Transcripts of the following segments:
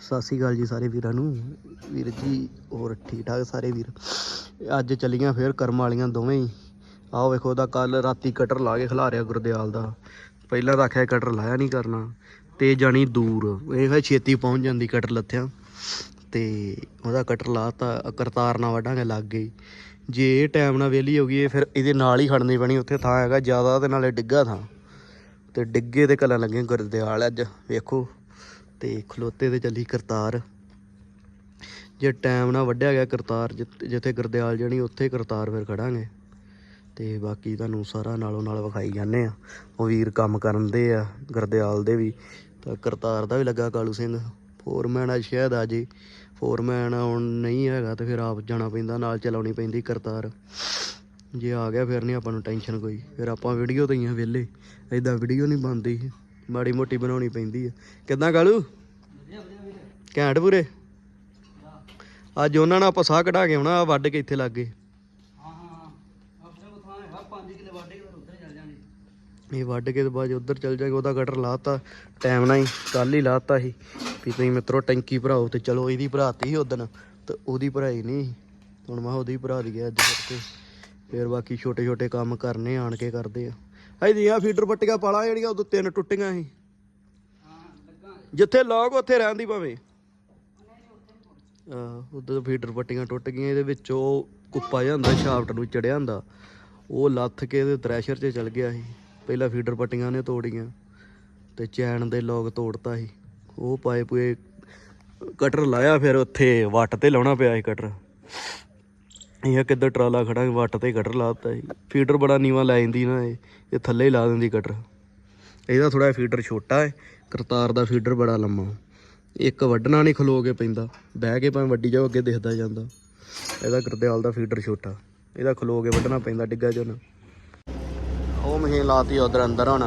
ਸਤਿ ਸ਼੍ਰੀ ਅਕਾਲ ਜੀ ਸਾਰੇ ਵੀਰਾਂ ਨੂੰ। ਵੀਰ ਜੀ, ਹੋਰ ਠੀਕ ਠਾਕ ਸਾਰੇ ਵੀਰ? ਅੱਜ ਚੱਲੀਆਂ ਫੇਰ ਕਰਮ ਵਾਲੀਆਂ ਦੋਵੇਂ ਹੀ। ਆਓ ਵੇਖੋ, ਉਹਦਾ ਕੱਲ ਰਾਤੀ ਕਟਰ ਲਾ ਕੇ ਖਿਲਾ ਰਿਆ ਗੁਰਦਿਆਲ ਦਾ। ਪਹਿਲਾਂ ਤਾਂ ਆਖਿਆ ਕਟਰ ਲਾਇਆ ਨਹੀਂ ਕਰਨਾ, ਤੇ ਜਾਣੀ ਦੂਰ। ਇਹ ਹੈ ਛੇਤੀ ਪਹੁੰਚ ਜਾਂਦੀ ਕਟਰ ਲੱਥਿਆਂ। ਤੇ ਉਹਦਾ ਕਟਰ ਲਾਤਾ, ਕਰਤਾਰ ਨਾਲ ਵੱਢਾਂਗੇ ਲੱਗ ਗਈ। ਜੇ ਇਹ ਟਾਈਮ ਨਾਲ ਵਿਹਲੀ ਹੋ ਗਈ, ਇਹ ਫਿਰ ਇਹਦੇ ਨਾਲ ਹੀ ਖੜਨੀ ਪੈਣੀ। ਉੱਥੇ ਥਾਂ ਹੈਗਾ ਜ਼ਿਆਦਾ ਤੇ ਨਾਲੇ ਡਿੱਗਾ ਥਾਂ। ਤੇ ਡਿੱਗੇ ਤੇ ਕਲਾਂ ਲੱਗੇ ਗੁਰਦਿਆਲ ਅੱਜ, ਵੇਖੋ। ਤੇ ਖਲੋਤੇ ਤੇ ਚੱਲੀ ਕਰਤਾਰ। ਜੇ ਟਾਈਮ ਨਾ ਵੱਢਿਆ ਗਿਆ ਕਰਤਾਰ ਜਿੱਤ- ਜਿੱਥੇ ਗੁਰਦਿਆਲ ਜਣੀ ਉੱਥੇ ਕਰਤਾਰ ਫਿਰ ਖੜਾਂਗੇ। ਤੇ ਬਾਕੀ ਤੁਹਾਨੂੰ ਸਾਰਾ ਨਾਲੋਂ ਨਾਲ ਵਿਖਾਈ ਜਾਂਦੇ ਆ ਉਹ ਵੀਰ ਕੰਮ ਕਰਨ ਦੇ ਆ, ਗੁਰਦਿਆਲ ਦੇ ਵੀ। ਤਾਂ ਕਰਤਾਰ ਦਾ ਵੀ ਲੱਗਾ ਕਾਲੂ ਸਿੰਘ। ਫੋਰਮੈਨ ਆ ਸ਼ਾਇਦ ਆ ਜੀ। ਫੋਰਮੈਨ ਹੁਣ ਨਹੀਂ ਹੈਗਾ ਤੇ ਫਿਰ ਆਪ ਜਾਣਾ ਪੈਂਦਾ, ਨਾਲ ਚਲਾਉਣੀ ਪੈਂਦੀ ਕਰਤਾਰ। ਜੇ ਆ ਗਿਆ ਫਿਰ ਨਹੀਂ ਆਪਾਂ ਨੂੰ ਟੈਨਸ਼ਨ ਕੋਈ। ਫਿਰ ਆਪਾਂ ਵੀਡੀਓ ਤੇ ਹੀ ਆ ਵਿਹਲੇ। ਐਦਾਂ ਵੀਡੀਓ ਨਹੀਂ ਬਣਦੀ। ਮਾੜੀ ਮੋਟੀ ਬਣਾਉਣੀ ਪੈਂਦੀ ਆ। ਕਿੱਦਾਂ ਕਾਲੂ? ਘੈਂਟ ਪੂਰੇ? ਅੱਜ ਉਹਨਾਂ ਨਾਲ ਆਪਾਂ ਸਾਹ ਕਢਾ ਕੇ ਆਉਣਾ ਵੱਢ ਕੇ ਇੱਥੇ ਲੱਗ। ਗਏ ਇਹ ਵੱਢ ਕੇ ਤੇ ਬਾਅਦ 'ਚ ਉੱਧਰ ਚੱਲ ਜਾਗੇ, ਉਹਦਾ ਕਟਰ ਲਾਤਾ ਟਾਈਮ ਨਾਲ ਹੀ ਕੱਲ ਹੀ ਲਾਤਾ ਸੀ। ਵੀ ਤੁਸੀਂ ਮਿੱਤਰੋ, ਟੈਂਕੀ ਭਰਾਓ ਤੇ ਚਲੋ, ਇਹਦੀ ਭਰਾਤੀ ਸੀ ਉਦਣ, ਤੇ ਉਹਦੀ ਭਰਾਈ ਨਹੀਂ ਹੁਣ ਮੈਂ ਕਿਹਾ ਉਹਦੀ ਭਰਾ ਦੀ ਦਈਏ ਅੱਜ ਕਰਕੇ। ਫਿਰ ਬਾਕੀ ਛੋਟੇ ਛੋਟੇ ਕੰਮ ਕਰਨੇ, ਆਣ ਕੇ ਕਰਦੇ ਆ। ਇਹਦੀਆਂ ਫੀਡਰ ਪੱਟੀਆਂ ਪਾਲਾ ਜਿਹੜੀਆਂ ਉਦੋਂ ਤਿੰਨ ਟੁੱਟੀਆਂ ਸੀ। ਜਿੱਥੇ ਲੋਕ, ਉੱਥੇ ਰਹਿੰਦੀ ਭਾਵੇਂ। ਉਦੋਂ ਫੀਡਰ ਪੱਟੀਆਂ ਟੁੱਟ ਗਈਆਂ, ਇਹਦੇ ਵਿੱਚ ਉਹ ਕੁੱਪਾ ਜਿਹਾ ਹੁੰਦਾ ਸ਼ਾਫਟ ਨੂੰ ਚੜਿਆ ਹੁੰਦਾ। ਉਹ ਲੱਥ ਕੇ ਇਹਦੇ ਥ੍ਰੈਸ਼ਰ 'ਚ ਚਲ ਗਿਆ ਸੀ। ਪਹਿਲਾਂ ਫੀਡਰ ਪੱਟੀਆਂ ਨੇ ਤੋੜੀਆਂ, ਤੇ ਚੈਨ ਦੇ ਲੋਕ ਤੋੜਤਾ ਸੀ। ਉਹ ਪਾਏ ਪੂਏ ਕਟਰ ਲਾਇਆ, ਫਿਰ ਉੱਥੇ ਵੱਟ ਤੇ ਲਾਉਣਾ ਪਿਆ ਸੀ ਕਟਰ ਇਹ ਕਿੱਧਰ ਟਰਾਲਾ ਖੜਾ ਸੀ, ਵੱਟ ਤੇ ਕਟਰ ਲਾਤਾ ਜੀ ਫੀਡਰ ਬੜਾ ਨੀਵਾ ਲੈ ਜਾਂਦੀ ਨਾ ਇਹ ਇਹ ਥੱਲੇ ਹੀ ਲਾ ਦਿੰਦੀ ਕਟਰ ਇਹਦਾ ਥੋੜਾ ਫੀਡਰ ਛੋਟਾ ਹੈ ਕਰਤਾਰ ਦਾ ਫੀਡਰ ਬੜਾ ਲੰਮਾ। ਇੱਕ ਵੱਢਣਾ ਨਹੀਂ ਖਲੋ ਕੇ ਪੈਂਦਾ ਬਹਿ ਕੇ ਭਾਵੇਂ ਵੱਡੀ ਜਾਓ ਅੱਗੇ ਦਿਖਦਾ ਜਾਂਦਾ। ਇਹਦਾ ਕਰਦਿਆਲ ਦਾ ਫੀਡਰ ਛੋਟਾ ਇਹਦਾ ਖਲੋ ਕੇ ਵੱਢਣਾ ਪੈਂਦਾ ਡਿੱਗਾ ਜੋ ਉਹ ਮਸ਼ੀਨ ਲਾਤੀ ਉਧਰ ਅੰਦਰ ਹੁਣ।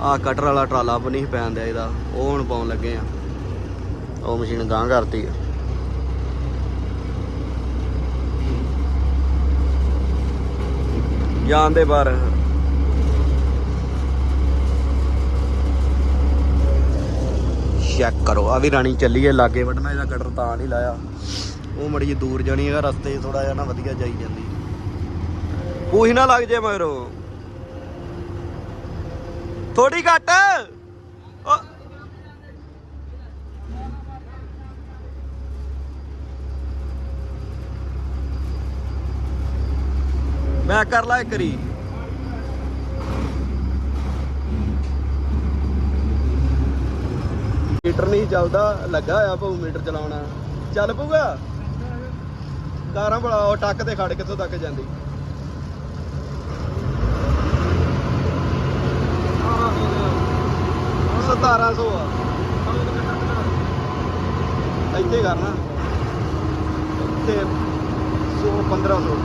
ਆ ਕਟਰ ਵਾਲਾ ਟਰਾਲਾ ਵੀ ਨਹੀਂ ਪੈਣ ਦਿਆ ਇਹਦਾ ਉਹ ਹੁਣ ਪਾਉਣ ਲੱਗੇ ਆ। ਉਹ ਮਸ਼ੀਨ ਗਾਂ ਕਰਤੀ ਆ। ਜਾਣ ਦੇ ਬਾਹਰ। ਚੈੱਕ ਕਰੋ ਆ ਵੀ ਰਾਣੀ ਚੱਲੀ ਹੈ, ਲਾਗੇ ਵੱਢਣਾ ਇਹਦਾ ਕਟਰ ਤਾਂ ਨਹੀਂ ਲਾਇਆ। ਉਹ ਮੜੀ ਦੂਰ ਜਾਣੀ ਹੈਗਾ, ਰਸਤੇ ਥੋੜਾ ਜਿਹਾ ਨਾ ਵਧੀਆ ਜਾਈ ਜਾਂਦੀ। ਪੂਛ ਨਾ ਲੱਗ ਜੇ ਮਗਰੋਂ। ਥੋੜੀ ਘੱਟ। ਮੈਂ ਕਰ ਲਾ ਇੱਕ ਮੀਟਰ ਨਹੀਂ ਚੱਲਦਾ, ਲੱਗਾ ਹੋਇਆ ਭਾਉ ਮੀਟਰ ਚਲਾਉਣਾ। ਚੱਲ ਪਊਗਾ? ਕਾਰਾਂ ਬੜਾ ਉਹ ਟੱਕ ਤੇ ਖੜ ਕਿੱਥੋਂ ਤੱਕ ਜਾਂਦੀ? ਸਤਾਰਾਂ ਸੌ ਆ। ਇੱਥੇ ਕਰਨਾ। ਇੱਥੇ 100 1500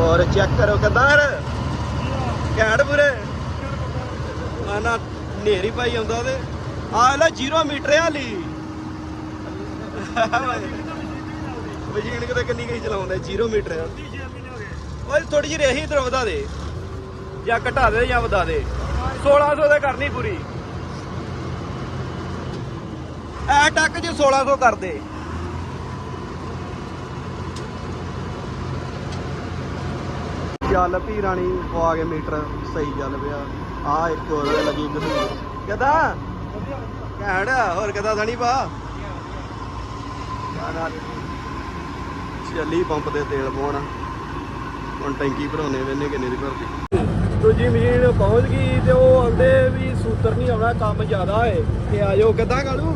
ਔਰ ਚੈੱਕ ਕਰੋ ਕਿਦਾਂ ਘੈਂਟ ਪੂਰੇ। ਆ ਨੇਰੀ ਪਾਈ ਆਉਂਦਾ ਤੇ ਆ ਲੈ 0 ਮੀਟਰ ਆ ਲਈ ਮਸ਼ੀਨ ਕਿਤੇ ਕਿੰਨੀ ਗਈ ਚਲਾਉਂਦਾ 0 ਮੀਟਰ ਆ। ਓਏ ਥੋੜੀ ਜਿਹੀ ਰਹੀ ਇਧਰ ਵਧਾ ਦੇ। ਜਾਂ ਘਟਾ ਦੇ ਜਾਂ ਵਧਾ ਦੇ। 1600 ਤੇ ਕਰਨੀ ਪੂਰੀ। ਐ ਟੱਕ ਜੇ 1600 ਕਰ ਦੇ। ਚੱਲ ਪੀ ਰਾਣੀ ਪਵਾ ਕੇ ਮੀਟਰ ਸਹੀ ਚੱਲ ਪਿਆ। ਆ ਇੱਕ ਹੋਰ ਲੱਗੀ ਇੱਕ ਕਿਦਾਂ? ਘੈਂਟ ਹੋਰ ਕਿਦਾਂ ਸਣੀ ਪਾ ਚੱਲੀ ਪੰਪ ਤੇ ਤੇਲ ਪਾਉਣਾ। ਹੁਣ ਟੈਂਕੀ ਭਰਾਉਣੇ ਵੇਨੇ ਕਿੰਨੇ ਦੀ ਭਰਦੀ ਦੂਜੀ ਮਸ਼ੀਨ ਪਹੁੰਚ ਗਈ ਤੇ ਉਹ ਆਂਦੇ ਵੀ ਸੂਤਰ ਨਹੀਂ ਆਉਣਾ ਕੰਮ ਜ਼ਿਆਦਾ ਏ। ਤੇ ਆਜੋ ਕਿਦਾਂ ਕਾਲੂ?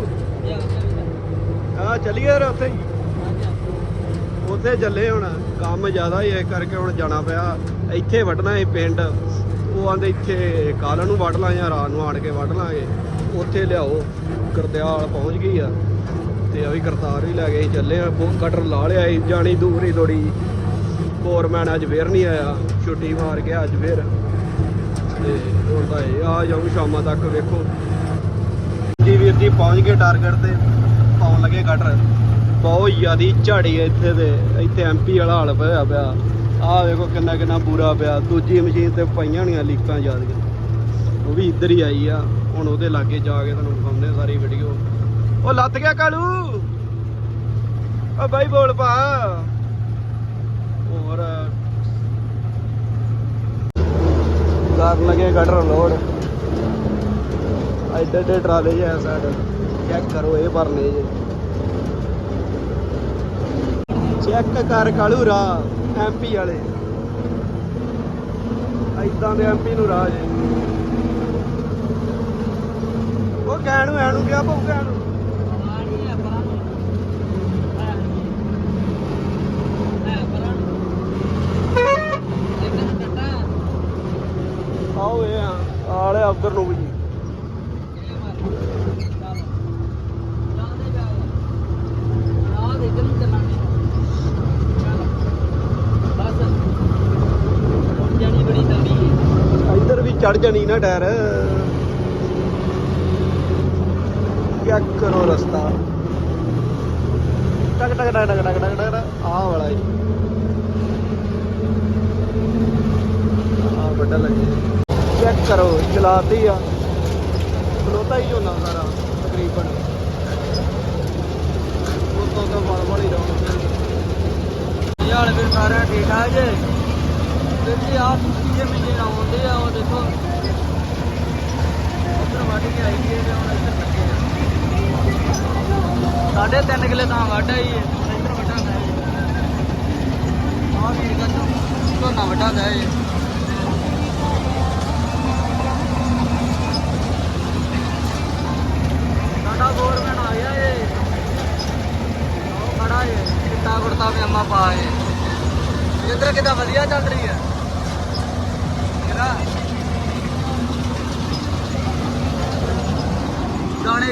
ਆ ਚੱਲੀਏ ਯਾਰ ਉੱਥੇ ਹੀ। ਉੱਥੇ ਚੱਲੇ ਹੁਣ ਕੰਮ ਜ਼ਿਆਦਾ ਹੀ ਇਸ ਕਰਕੇ ਹੁਣ ਜਾਣਾ ਪਿਆ। ਇੱਥੇ ਵੱਢਣਾ ਸੀ ਪਿੰਡ। ਉਹ ਆਂਦੇ ਇੱਥੇ ਕੱਲ ਨੂੰ ਵੱਢ ਲਾਂ ਜਾਂ ਰਾਤ ਨੂੰ ਆਣ ਕੇ ਵੱਢ ਲਾਂਗੇ। ਉੱਥੇ ਲਿਆਓ ਕਰਦਿਆਲ ਪਹੁੰਚ ਗਈ ਆ। ਤੇ ਆ ਵੀ ਕਰਤਾਰ ਵੀ ਲੈ ਗਏ ਚੱਲੇ ਆ। ਬਹੁਤ ਕਟਰ ਲਾ ਲਿਆ ਸੀ, ਜਾਣੀ ਦੂਰ ਹੀ ਥੋੜੀ ਫੋਰਮੈਨ ਅੱਜ ਫੇਰ ਨਹੀਂ ਆਇਆ। ਛੁੱਟੀ ਮਾਰ ਗਿਆ ਅੱਜ ਫੇਰ। ਤੇ ਹੁਣ ਤਾਂ ਇਹ ਆ ਜਾਊ ਸ਼ਾਮਾਂ ਤੱਕ ਵੇਖੋ। ਜੀ ਵੀਰ ਜੀ ਪਹੁੰਚ ਗਏ ਟਾਰਗੇਟ ਤੇ। ਪਾਉਣ ਲੱਗੇ ਕਟਰ ਬਹੁਤ ਜ਼ਿਆਦੀ ਝਾੜੀ ਹੈ ਇੱਥੇ ਤੇ, ਇੱਥੇ ਐਮਪੀ ਵਾਲਾ ਹਾਲ ਪਿਆ ਪਿਆ। ਆਹ ਵੇਖੋ ਕਿੰਨਾ ਕਿੰਨਾ ਬੁਰਾ ਪਿਆ। ਦੂਜੀ ਮਸ਼ੀਨ ਤੇ ਪਈਆਂ ਹੋਣੀਆਂ ਲੀਕਾਂ ਜ਼ਿਆਦੀਆਂ। ਉਹ ਵੀ ਇੱਧਰ ਹੀ ਆਈ ਆ। ਹੁਣ ਉਹਦੇ ਲਾਗੇ ਜਾ ਕੇ ਤੁਹਾਨੂੰ ਵਿਖਾਉਂਦੇ ਸਾਰੀ ਵੀਡੀਓ ਉਹ ਲੱਤ ਗਿਆ ਕਾਲੂ! ਓ ਬਾਈ ਬੋਲ ਪਾ ਹੋਰ। ਕਰ ਲਗੇ ਗਟਰ ਲੋਡ ਐਡੇ ਐਡੇ ਟਰਾਲੇ ਜਿਹਾ ਸਾਈਡ ਚੈੱਕ ਕਰੋ, ਇਹ ਭਰਨੇ ਜੇ। ਚੈੱਕ ਕਰ ਕਾਲੂ ਰਾਹ ਐਮਪੀ ਵਾਲੇ। ਐਦਾਂ ਦੇ ਐਮਪੀ ਨੂੰ ਰਾਹ ਜੇ ਉਹ ਕਹਿਣ ਨੂੰ, ਐਨੂੰ ਗਿਆ ਪਊ ਕਹਿਣ ਨੂੰ। ਆਓ ਇਹ ਆਲੇ ਅਫਦਰ ਨੂੰ ਵੀ ਜੀ ਇੱਧਰ ਵੀ ਚੜ ਜਾਣੀ ਨਾ ਟਾਇਰ। ਕਿਆ ਕਰੋ ਰਸਤਾ। ਟਕ ਟਕ ਟਕ ਟਕ ਟਕ ਟਕ ਆਹ ਵਾਲਾ ਹੀ ਆਹ ਵੱਡਾ ਲੱਗੇ। ਚੈੱਕ ਕਰੋ, ਚਲਾਤੀ ਆ। ਖਲੋਤਾ ਹੀ ਝੋਨਾ ਸਾਰਾ, ਤਕਰੀਬਨ। ਉਤੋਂ ਤਾਂ ਬੜ ਬੜੀ ਰੌਣਕ ਯਾਰ ਫਿਰ ਸਾਰਾ ਠੀਕ ਠਾਕ ਜੇ? ਵੀਰ ਜੀ ਜੇ ਮਿਲੇ ਆਉਂਦੇ ਆ, ਉਹ ਦੇਖੋ। ਉੱਧਰ ਵੱਢ ਕੇ ਆਈ ਹੈ ਤੇ ਹੁਣ ਇੱਧਰ ਲੱਗੇ ਸਾਢੇ ਤਿੰਨ ਕਿਲੇ ਤਾਂ ਵੱਢ ਆਈ ਹੈ ਇੱਧਰ ਵੱਢਾ ਹੈ ਆਹ ਵੀਰ ਦਾ ਝੋਨਾ ਵੱਢਾ ਹੈ ਸਾਡਾ ਗੌਰਮੈਂਟ ਆ ਗਿਆ ਏ। ਖੜਾ ਏ, ਚਿੱਟਾ ਕੁੜਤਾ ਪਜਾਮਾ ਪਾ ਏ। ਜਿੱਧਰ ਕਿਦਾਂ ਵਧੀਆ ਚੱਲ ਰਹੀ ਹੈ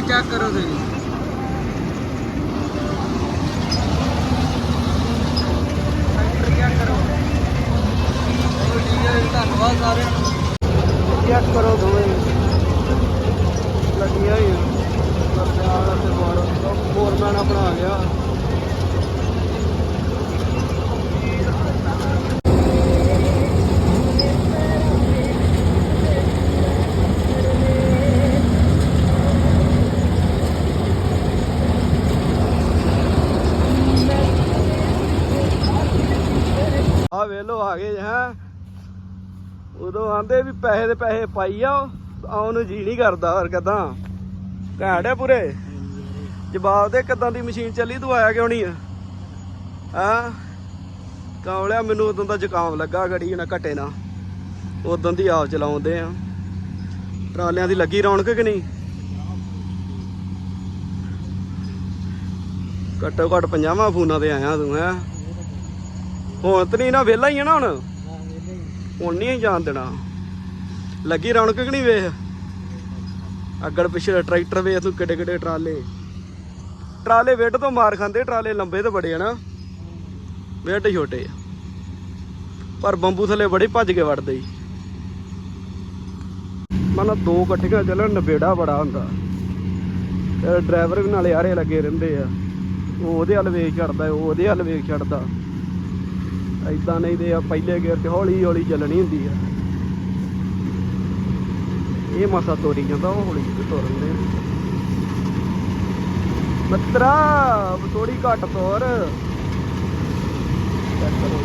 ਗਾਣੇ ਚੈੱਕ ਕਰੋ ਤੁਸੀਂ ਸੈਂਟਰ ਚੈੱਕ ਕਰੋ ਚਲੋ ਠੀਕ ਹੈ ਜੀ, ਧੰਨਵਾਦ ਸਾਰਿਆਂ ਨੂੰ ਚੈੱਕ ਕਰੋ ਦੋਵੇਂ ਲੱਗੀਆਂ ਹੀ ਸਰਦਾਰ ਤੇ ਬਾੜ ਫੋਰਮੈਨ ਆਪਣਾ ਆ ਗਿਆ ਆ ਵੇਲੋ ਆ ਗਏ ਹੈ ਉਦੋਂ ਆਂਦੇ ਵੀ ਪੈਸੇ ਦੇ ਪੈਸੇ ਪਾਈ ਆ ਆਉਣ ਨੂੰ ਜੀ ਨਹੀਂ ਕਰਦਾ ਹੋਰ ਕਦਾਂ। ਘੈਂਟ ਆ ਪੂਰੇ। ਜਵਾਬ ਦੇ ਕਿਦਾਂ ਦੀ ਮਸ਼ੀਨ ਚੱਲੀ, ਤੂੰ ਆਇਆ ਕਿਉਂ ਨਹੀਂ ਆ? ਹਾਂ? ਕਾਵਲਿਆ ਮੈਨੂੰ ਉਦੋਂ ਦਾ ਜ਼ੁਕਾਮ ਲੱਗਾ ਗੜੀ ਨਾ ਘਟੇ ਨਾ। ਉਦੋਂ ਦੀ ਆਪ ਚਲਾਉਂਦੇ ਆ। ਟਰਾਲਿਆਂ ਦੀ ਲੱਗੀ ਰੌਣਕ ਕਿ ਨਹੀਂ? ਘੱਟੋ ਘੱਟ 50 ਫੋਨਾਂ ਤੇ ਆਇਆ ਤੂੰ, ਹੈ? ਹੁਣ ਤੇ ਨਹੀਂ ਨਾ, ਵਿਹਲਾ ਹੀ ਆ ਨਾ ਹੁਣ। ਹੁਣ ਨਹੀਂ ਜਾਣ ਦੇਣਾ। ਲੱਗੀ ਰੌਣਕ ਕਿ ਨਹੀਂ ਵੇਖ? ਅੱਗੜ ਪਿੱਛੇ ਟਰੈਕਟਰ ਵੇਖ ਤੂੰ ਕਿੱਡੇ ਕਿੱਡੇ ਟਰਾਲੇ। ਟਰਾਲੇ ਵੇਡ ਤੋਂ ਮਾਰ ਖਾਂਦੇ, ਟਰਾਲੇ ਲੰਬੇ ਤੇ ਬੜੇ ਆ ਨਾ। ਵੇਡ ਛੋਟੇ ਆ। ਪਰ ਬੰਬੂ ਥੱਲੇ ਬੜੇ ਭੱਜ ਕੇ ਵੜਦੇ ਈ ਮਨ ਦੋ ਇਕੱਠੇ ਚੱਲਣ ਨਵੇੜਾ ਬੜਾ ਹੁੰਦਾ। ਤੇ ਡਰਾਈਵਰ ਵੀ ਨਾਲੇ ਆਰੇ ਲੱਗੇ ਰਹਿੰਦੇ ਆ। ਉਹ ਉਹਦੇ ਵੱਲ ਵੇਖ ਛੱਡਦਾ, ਉਹ ਉਹਦੇ ਵੱਲ ਵੇਖ ਛੱਡਦਾ। ਐਦਾਂ ਨਹੀਂ ਤੇ ਆ ਪਹਿਲੇ ਗੇਅਰ 'ਚ ਹੌਲੀ ਹੌਲੀ ਚੱਲਣੀ ਹੁੰਦੀ ਆ। ਇਹ ਮਾਸਾ ਤੋਰੀ ਜਾਂਦਾ, ਉਹ ਹੌਲੀ ਜਿਹੀ ਤੋਰਨ ਦੇ ਮਤਰਾ ਥੋੜੀ ਘੱਟ ਤੋਰ। ਚੈੱਕ ਕਰੋ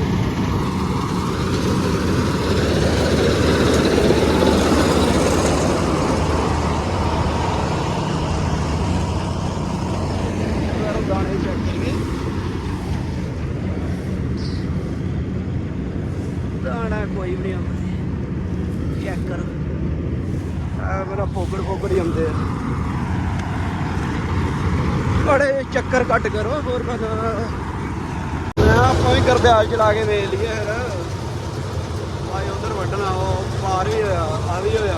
ਯਾਰ ਗਾਣੇ ਚੈੱਕ ਕਰੀਏ ਦਾਣਾ ਕੋਈ ਵੀ ਨਹੀਂ ਆਉਂਦਾ ਚੈੱਕ ਕਰ ਆ ਮੇਰਾ ਫੋਕੜ ਫੋਕੜ ਹੀ ਆਉਂਦੇ ਆ ਬੜੇ ਚੱਕਰ ਕੱਟ ਕਰੋ, ਹੋਰ ਮੈਂ ਮੈਂ ਆਪਾਂ ਵੀ ਕਰਦੇ ਆਲ ਚਲਾ ਕੇ ਵੇਚ ਲਈਏ ਫਿਰ। ਆਏ ਉਧਰ ਵੱਢਣਾ, ਉਹ ਪਾਰ ਵੀ ਹੋਇਆ, ਆ ਵੀ ਹੋਇਆ।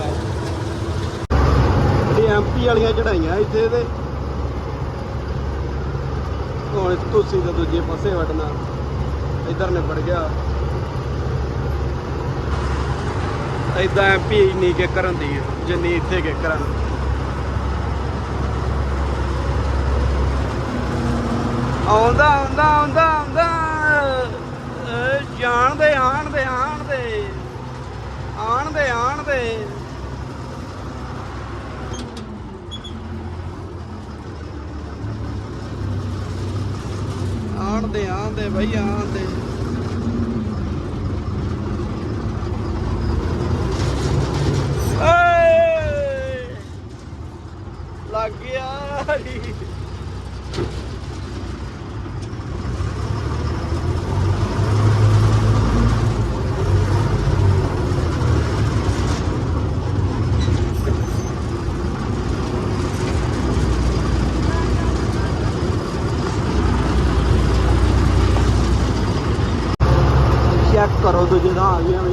ਜਿਹੜੀ ਐਮਪੀ ਵਾਲੀਆਂ ਚੜਾਈਆਂ ਇੱਥੇ ਤੇ। ਹੁਣ ਤੁਸੀਂ ਤਾਂ ਦੂਜੇ ਪਾਸੇ ਵੱਢਣਾ। ਇੱਧਰ ਨਿਬੜ ਗਿਆ। ਇਦਾਂ ਐਮਪੀ ਨਹੀਂ ਕਿ ਕਰਨ ਦੀ ਜਿੰਨੀ ਇੱਥੇ ਕਿ ਕਰਨ ਆਉਂਦਾ ਆਉਂਦਾ ਆਉਂਦਾ ਆਉਂਦਾ। ਜਾਣਦੇ ਆਣਦੇ ਆਣਦੇ। ਆਣਦੇ ਆਣਦੇ। ਆਣਦੇ ਆਣਦੇ ਭਈ ਆਣਦੇ।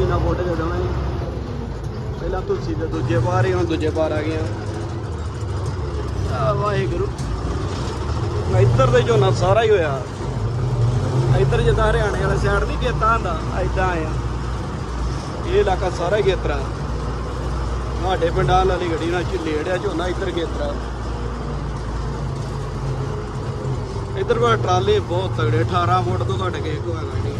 ਦਾ ਆ ਗਈਆਂ ਵੀ ਨਾ ਪਹਿਲਾਂ ਤੁਸੀਂ ਤੇ ਦੂਜੇ ਬਾਹਰ ਹੀ, ਹੁਣ ਦੂਜੇ ਬਾਹਰ ਆ ਗਈਆਂ ਆ ਵਾਹਿਗੁਰੂ। ਇੱਧਰ ਦੇ ਝੋਨਾ ਸਾਰਾ ਹੀ ਹੋਇਆ। ਇੱਧਰ ਜਿੱਦਾਂ ਹਰਿਆਣੇ ਵਾਲੇ ਸਾਈਡ ਨਹੀਂ ਕੀਤਾ ਹੁੰਦਾ ਐਦਾਂ ਆਇਆ। ਇਹ ਇਲਾਕਾ ਸਾਰਾ ਹੀ ਖੇਤਰਾ। ਸਾਡੇ ਪਿੰਡਾਂ ਵਾਲੀ ਗੱਡੀ ਨਾਲ ਲੇੜਿਆ ਝੋਨਾ ਇੱਧਰ ਖੇਤਰਾ। ਇੱਧਰ ਕੋਲ ਟਰਾਲੇ ਬਹੁਤ ਤਗੜੇ 18 ਫੁੱਟ ਤੋਂ ਘੱਟ ਕੇ ਕੋਈ ਗੱਡੀ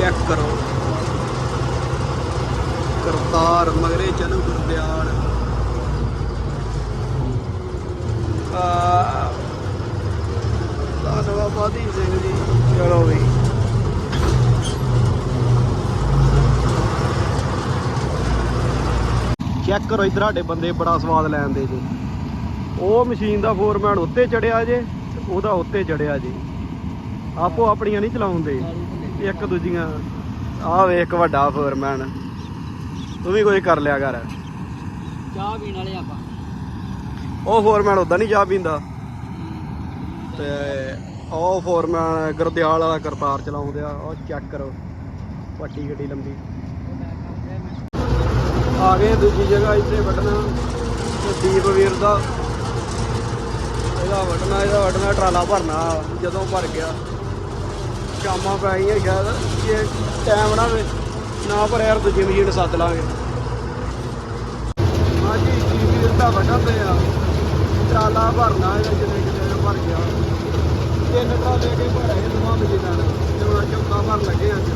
ਚੈੱਕ ਕਰੋ ਕਰਤਾਰ ਮਗਰੇ ਚਲੂ ਗੁਰਦਿਆਲ ਆ ਧੰਨਵਾਦ ਬਾਦੀ ਸਿੰਘ ਜੀ ਚਲੋ ਵੀ ਚੈੱਕ ਕਰੋ ਇਧਰ ਸਾਡੇ ਬੰਦੇ ਬੜਾ ਸਵਾਦ ਲੈਂਦੇ ਜੀ। ਉਹ ਮਸ਼ੀਨ ਦਾ ਫੋਰਮੈਨ ਉੱਤੇ ਚੜਿਆ ਜੇ ਉਹਦਾ ਉੱਤੇ ਚੜਿਆ ਜੀ। ਆਪੋ ਆਪਣੀਆਂ ਨਹੀਂ ਚਲਾਉਂਦੇ। ਇੱਕ ਦੂਜੀਆਂ ਆਹ ਵੇਖ ਵੱਡਾ ਫੋਰਮੈਨ ਤੂੰ ਵੀ ਕੋਈ ਕਰ ਲਿਆ ਕਰ। ਚਾਹ ਪੀਣ ਵਾਲੇ ਆਪਾਂ। ਉਹ ਫੋਰਮੈਨ ਉਦਾਂ ਨਹੀਂ ਚਾਹ ਪੀਂਦਾ। ਤੇ ਉਹ ਫੋਰਮੈਨ ਗੁਰਦਿਆਲ ਵਾਲਾ ਕਰਤਾਰ ਚਲਾਉਂਦੇ ਆ ਉਹ ਚੈੱਕ ਕਰੋ। ਵੱਡੀ ਗੱਡੀ ਲੰਬੀ। ਆ ਗਏ, ਦੂਜੀ ਜਗ੍ਹਾ ਇੱਥੇ ਵੱਢਣਾ ਦੀਪ ਵੀਰ ਦਾ। ਇਹਦਾ ਵੱਢਣਾ ਇਹਦਾ ਵੱਢਣਾ, ਟਰਾਲਾ ਭਰਨਾ, ਜਦੋਂ ਭਰ ਗਿਆ। ਸ਼ਾਮਾਂ ਪੈ ਗਈਆਂ ਸ਼ਾਇਦ, ਜੇ ਟਾਈਮ ਨਾ ਵੇ ਨਾ ਭਰਿਆ ਯਾਰ, ਦੂਜੀ ਮਸ਼ੀਨ ਸੱਦ ਲਾਂਗੇ। ਹਾਂਜੀ ਦੀਪ ਵੀਰ ਦਾ ਵੱਢਾ ਪਿਆ। ਟਰਾਲਾ ਭਰਨਾ, ਇਹਦਾ ਜਿੰਨੇ ਕਿਤੇ ਭਰ ਗਿਆ। ਤਿੰਨ ਟਰਾਲੇ ਕੇ ਭਰੇ ਦੋਵਾਂ ਮਸ਼ੀਨਾਂ ਨਾਲ। ਤੇ ਹੁਣ ਚੌਥਾ ਭਰ ਲੱਗੇ ਅੱਜ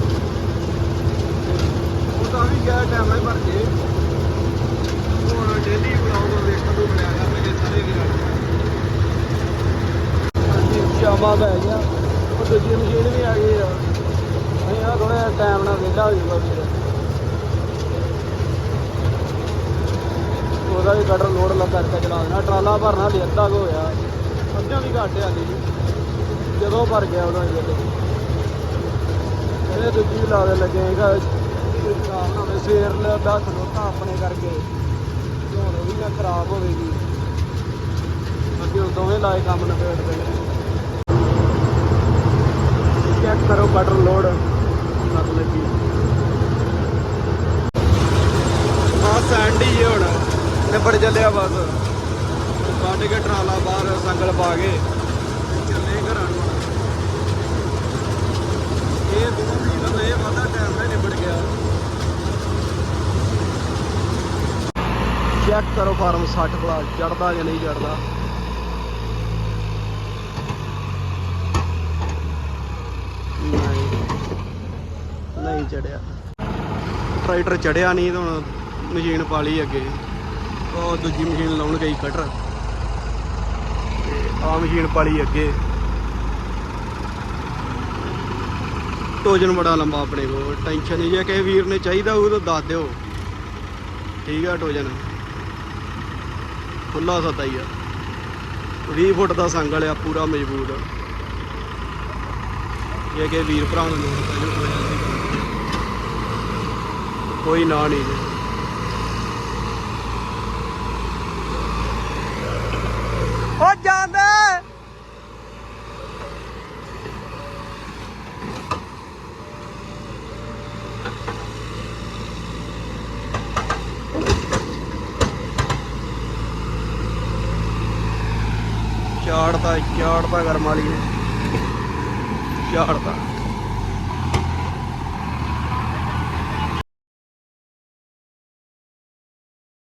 ਉਹ ਤਾਂ ਵੀ ਗਿਆ ਟਾਈਮ ਨਾਲ ਭਰ ਕੇ ਹੁਣ ਡੇਲੀ ਬਲੌਗ ਵੇਖਣ ਨੂੰ ਮਿਲਿਆ ਕਰਨਗੇ ਸਾਰੇ ਵੀਰਾਂ ਹਾਂਜੀ ਸ਼ਾਮਾ ਪੈ ਗਿਆ ਉਹ ਦੂਜੀ ਮਸ਼ੀਨ ਵੀ ਆ ਗਈ ਆ। ਅਸੀਂ ਆ ਥੋੜਾ ਟਾਈਮ ਨਾਲ ਵਿਹਲਾ ਹੋ ਜਾਊਗਾ ਵੀਰ ਉਹਦਾ ਵੀ ਕਟਰ ਲੋਡ ਲਾ ਕਰਕੇ ਚਲਾ ਦੇਣਾ। ਟਰਾਲਾ ਭਰਨਾ ਹਲੇ ਅੱਧਾ ਕੁ ਹੋਇਆ। ਅੱਧਾ ਵੀ ਘੱਟ ਹਲੇ ਜੀ। ਜਦੋਂ ਭਰ ਗਿਆ ਉਹਦਾ ਜਿਹੜੇ ਇਹਦੇ ਦੂਜੀ ਲਾ ਦੇ ਲੱਗੇ ਹੈਗਾ ਖਰਾਬ ਨਾ ਹੋਵੇ ਸਵੇਰ ਲੈ ਦੱਸ ਖਲੋਤਾ ਆਪਣੇ ਕਰਕੇ ਹੁਣ ਵੀ ਨਾ ਖਰਾਬ ਹੋਵੇਗੀ ਅੱਗੇ ਉਹ ਦੋਵੇਂ ਲਾਏ ਕੰਮ ਨਿਬੇੜ ਦੇਣੇ ਚੈੱਕ ਕਰੋ ਕਟਰ ਲੋਡ ਲੱਗ ਲੱਗੀ ਆ ਸੈਂਡੀ ਜੇ ਹੁਣ ਨਿਬੜ ਚੱਲਿਆ ਬਸ ਕੱਢ ਕੇ ਟਰਾਲਾ ਬਾਹਰ ਸੰਗਲ ਪਾ ਕੇ ਚੱਲੇ ਘਰਾਂ ਨੂੰ ਇਹ ਦੋ ਮਹੀਨਾ ਦਾ ਇਹ ਵਾਦਾ ਟਾਈਮ ਨਾਲ ਨਿਬੜ ਗਿਆ ਚੈੱਕ ਕਰੋ ਫਾਰਮ 60 ਪਲਾਸ ਚੜਦਾ ਜਾਂ ਨਹੀਂ ਚੜਦਾ ਨਹੀਂ। ਚੜਿਆ ਟਰੈਕਟਰ ਚੜਿਆ ਨਹੀਂ ਹੁਣ ਮਸ਼ੀਨ ਪਾ ਲਈ ਅੱਗੇ। ਉਹ ਦੂਜੀ ਮਸ਼ੀਨ ਲਾਉਣ ਗਈ ਕਟਰ ਤੇ ਆ ਮਸ਼ੀਨ ਪਾ ਲਈ ਅੱਗੇ। ਟੋਜਨ ਬੜਾ ਲੰਬਾ ਆਪਣੇ ਕੋਲ ਟੈਨਸ਼ਨ ਨਹੀਂ। ਜੇ ਕਿਸੇ ਵੀਰ ਨੇ ਚਾਹੀਦਾ ਉਹ ਤਾਂ ਦੱਸ ਦਿਓ। ਠੀਕ ਆ ਟੋਜਨ। ਖੁੱਲਾ ਸਤਾ ਹੀ ਆ। 20 ਫੁੱਟ ਦਾ ਸੰਗਲ ਆ, ਪੂਰਾ ਮਜ਼ਬੂਤ। ਜੇ ਕਿ ਵੀਰ ਭਰਾ ਨੂੰ ਲੋੜ ਪੈ ਜਾਊ ਕੋਈ ਨਾ ਨਹੀਂ ਜੀ। ਹੋ ਜਾਂਦਾ ਚਾੜਦਾ ਚਾੜਦਾ ਕਰਮ ਵਾਲੀ ਨੇ। ਚਾੜਦਾ